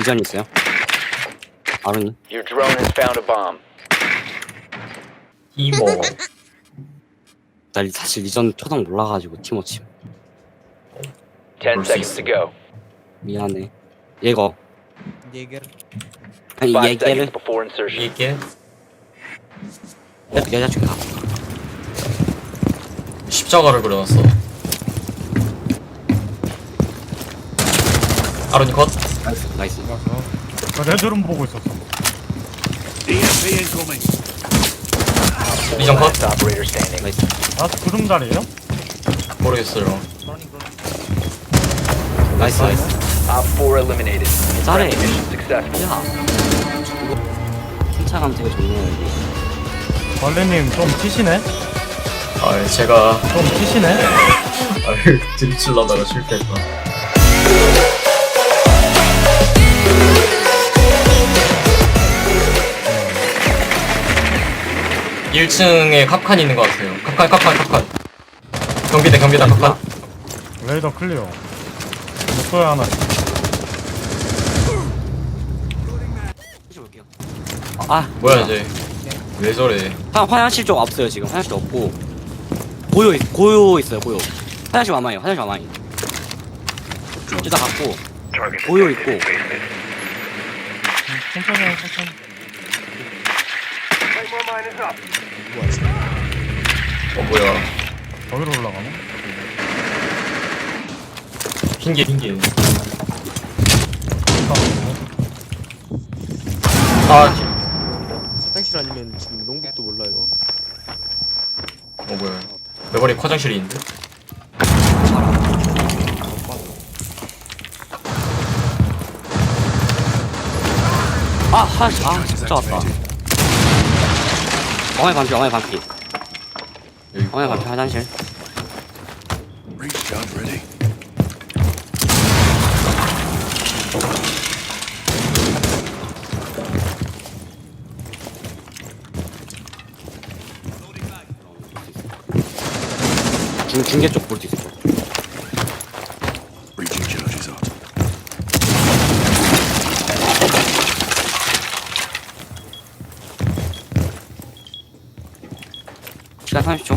리전 있어요? 아론이? Your drone has found a bomb. 이모. 나 리- 사실 리전 초당 몰라가지고 티모치 10 볼수 seconds to go. 미안해. 얘거. 예겔 아니 5 얘기를 seconds before insertion. 이게 내 여자친구 가 십자가를 그려놨어. 아론이 컷 나이스 나이스 나 레드룸 보고 있었어. 리전 컷 Last operator standing. 나이스 아, 구름다리에요? 모르겠어요 나이스 나이스 Op 4 eliminated. 잘해 Mission successful. 야 이거 훔쳐가면 되게 좋네요 여기 벌레님 좀 튀시네? 아 제가 좀 튀시네? 아유 들칠라다가 실패했다 일층에 kap칸 있는 것 같아요. kap칸, kap칸, kap칸. 경비대, 경비대, kap칸. 레이더 클리어. 목소리 하나. 아 뭐야 이제? 왜 저래? 화, 화장실 쪽 없어요 지금 화장실 없고 고요 있- 고요 있어요 고요 화장실 마마요 화장실 마마이 둘다 갖고 고요 있고 천천히 해, 천천히. 어 뭐야? 거기로 올라가나? 핑계, 핑계. 아, 지- 화장실 아니면 지금 농복도 몰라요 어 뭐야? 메버릭 화장실이 있는데? 아 화장실 아 진짜 왔다 어머니 반피 어머니 반피 여기 어머니 반피 화장실. 중, 중계 쪽 볼 수 있을 거 시간 30초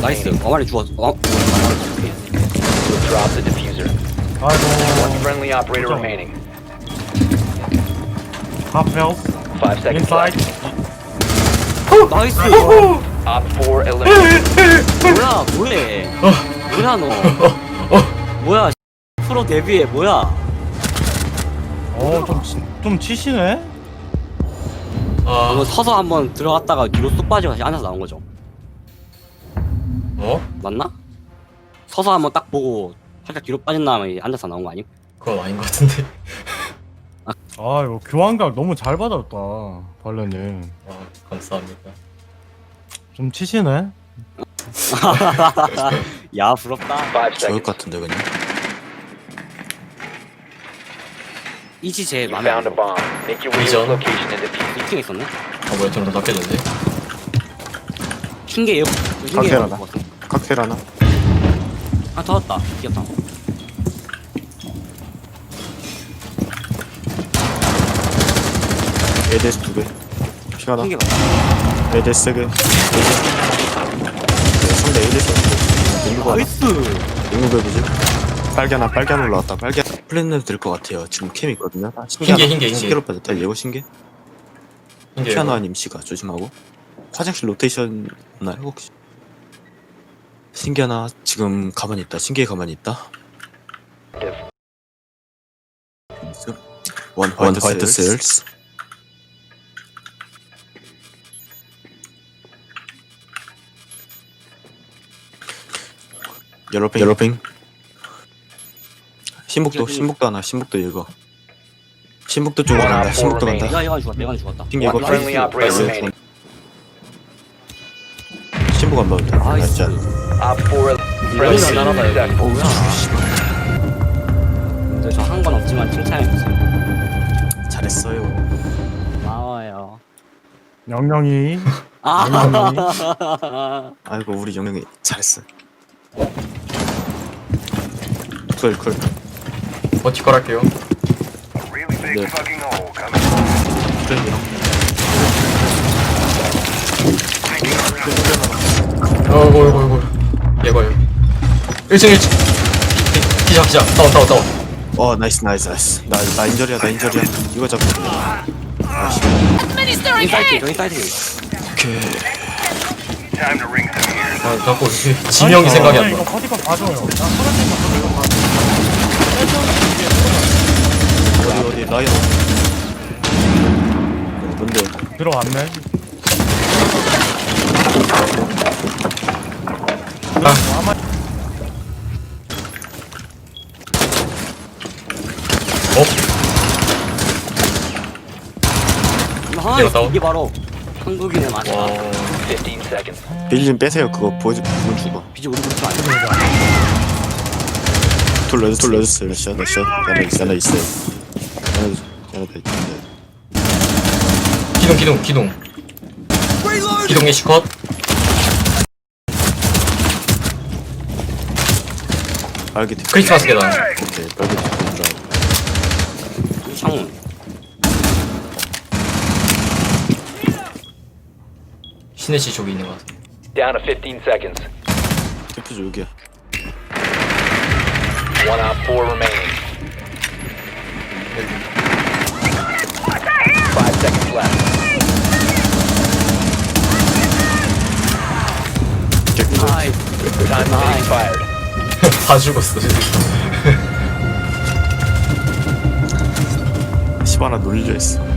나이스 어머니 죽었어 어? Drop the diffuser. One 아이고. friendly operator Good job. remaining. 하프헬스. 5 seconds 인사이드. left. 나이스 Op 4 eliminated. 뭐야 뭐해 뭐야 너 뭐야 프로 데뷔해 뭐야 어, 좀, 치시네? 아, 이거 서서 한번 들어갔다가 뒤로 쏙 빠지고 다시 앉아서 나온 거죠 어? 맞나? 서서 한번 딱 보고 살짝 뒤로 빠진 다음에 앉아서 나온 거 아님? 그건 아닌 것 같은데. 아, 이거 교환각 너무 잘 받았다. 벌레님. 아, 감사합니다. 좀 치시네? 야 부럽다 5 좋을 seconds. 것 같은데 그냥 이지 제일 You 마음에 found a bomb. Make your way to its Reason. location and defuse. 2층에 있었네? 아 뭐야, 저런 다 깼는데? 킹게 에어 킹게 에어 칵테일 하나. 칵테일 하나 아 터졌다 귀엽다 에데스 두 개 피하나 킹게 맞다 에데스 세 개 상대 에데스 농구가 나이스. 농구가 뭐지? 빨간 하나 빨간 올라왔다. 빨간 플랜은 될것 같아요. 지금 캠 있거든요. 흰개, 흰개, 흰개. 신기로 빠졌다 예고 신기 핑계. 피아노 아님 씨가 조심하고. 화장실 로테이션 없나요 혹시? 신기 하나? 지금 가만히 있다. 신기에 가만히 있다. 원 화이트, 화이트 셀스 여러핑 여러핑 신북도 신북도 하나 신북도 이거 신북도 쪽으로 간다 신북도 간다 내가 이거 죽었다 내가 죽었다 이거 Friendly operator remaining. 신북 안 봐도 진짜 Op 4 이러면 friendly 나라다 여기 successful. 어우야 근데 저 한 건 없지만 칭찬해 주세요 잘했어요 고마워요 영영이 아. 아이고 우리 영영이 잘했어 쿨쿨. 버티컬 할게요. 네. 쿨이랑 어이구 어이구 어이구 얘가요. 1층 1층. 기자 기자. 다운 다운 다운 어 나이스 나이스 나이스. 나, 나 인절이야 나 인절이야. 이거 잡고. 인사이트, 저 인사이트. 오케이 아 자꾸 이 지명이 생각이 안 이거 나. 버티건 봐줘요 야 소라팀 이거 봐줘 어디 어디 라이언 어, 뭔데 들어왔네 아. 어? 아, 이거 다운? 이게 바로 한국인의. 와. 15 seconds. 빌리 좀 빼세요. 그거 보여주 보면 죽어. 비지 우리 그렇게 안 돼. 돌려줘 돌려줬어 러시아 러시아 야나 있어 야나 있어 야나 있어 기둥 기둥 기둥 기둥 예시 컷. 빨개 뒤 크리스마스 계단. 오케이 빨개 뒤 창문. 시내시 쪽에 있는 것 같아 Down to 15 seconds. 대표죠 여기야 One op four remaining. Five seconds left. 아이, Time has expired. 다 죽었어 시바나 놀려 있어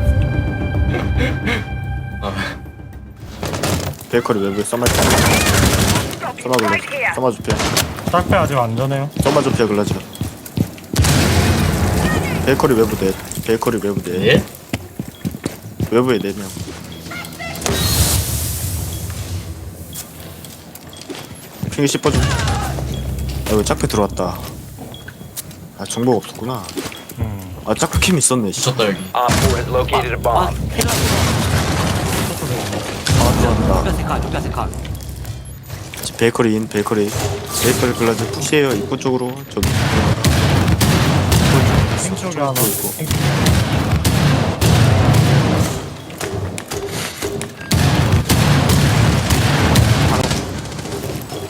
베이커리 외부에 써마 써마 글라 써마 주피야 딱배 아직 안전해요 써마 주피야 글라지가 베이커리 외부 넷 베이커리 외부 넷 예? 외부에 네명 핑이 씹어줘 아 이거 짝패 들어왔다 아 정보가 없었구나 음. 아 짝패 캠 있었네 씨. 미쳤다 여기 Op four has located a 아, bomb. 테라. 아 세칸, 뼈 세칸. 지금 베이커리 인 베이커리. 베이커리 글라즈 푸시에요. 입구 쪽으로 저기 생쪽에 하나. 있고.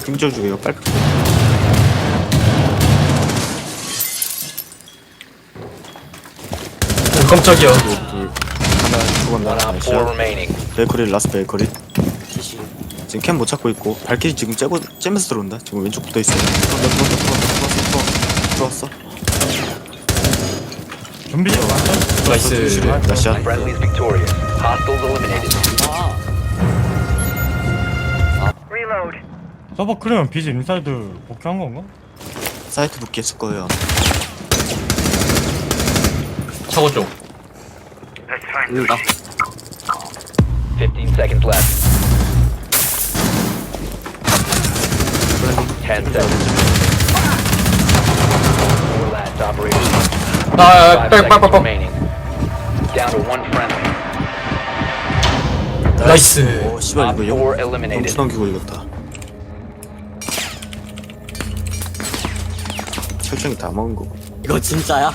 등져 주게요 빨리. 오 깜짝이야 죽었나? One op 나이스 four remaining. 베이커리 라스 베이커리. 지시. 지금 캠 못 찾고 있고 발키리 지금 째고 째면서 들어온다. 지금 왼쪽 붙어 있어 들어왔어 들어왔어. 들어왔어 준비 완전 나이스. 나이스. Friendly's victorious. Hostiles eliminated. 아, 서버 크려면 비즈 인사이드 복귀한 건가? 사이트 복귀했을 거예요 차고 쪽 읽는다. 15 seconds left. 10 seconds. Four last operators. 아 Five seconds 빨빨빨빨 remaining. Down to one friendly. 나이스 오 씨발 이거 four 영 eliminated. 넘기고 이겼다 철창이 다 먹은 거고 이거 진짜야?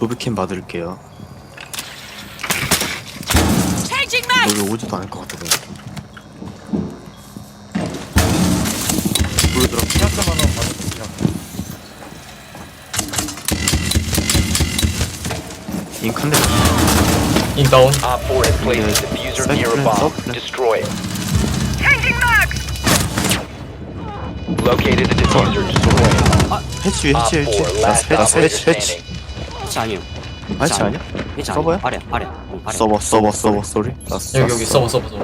로비캠 받을게요 여기 오지도 않을 것 같아 보여드라 시작자만 하면 받을 수 있어 인칸데 인다운 Op 4 has placed a diffuser near a bomb. Destroy it. Located the diffuser. Destroy it. 해치 Op 해치 해치 4 라스 last 해치 operator 해치 해치 standing. 아니에요. 해치 아니야? 해치 서버야? 아니야. 아래, 아래. 어, 아래. 서버 서버 서버 라스 여기 여기 서버 서버 서버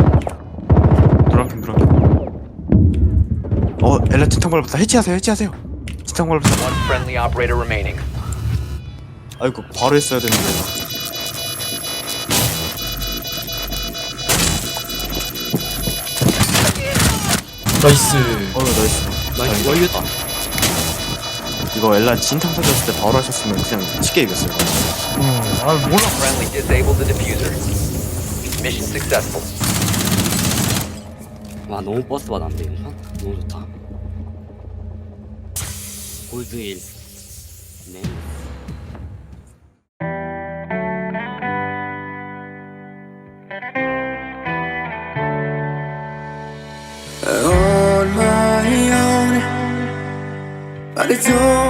드럼캠 드럼캠 어 엘라 진탕발부터 해치하세요 해치하세요 진탕발부터 One friendly operator remaining. 아이고 바로 했어야 되는데 나이스 어 나이스 나이스. 이겼다 이거 엘라 진탕 터졌을 때 바로 하셨으면 그냥 쉽게 이겼어요. 아 몰라 Friendly disabled the diffuser. Mission successful. 와 너무 버스 받았는데 이거 너무 좋다 골드 1 네. on my own, but I don't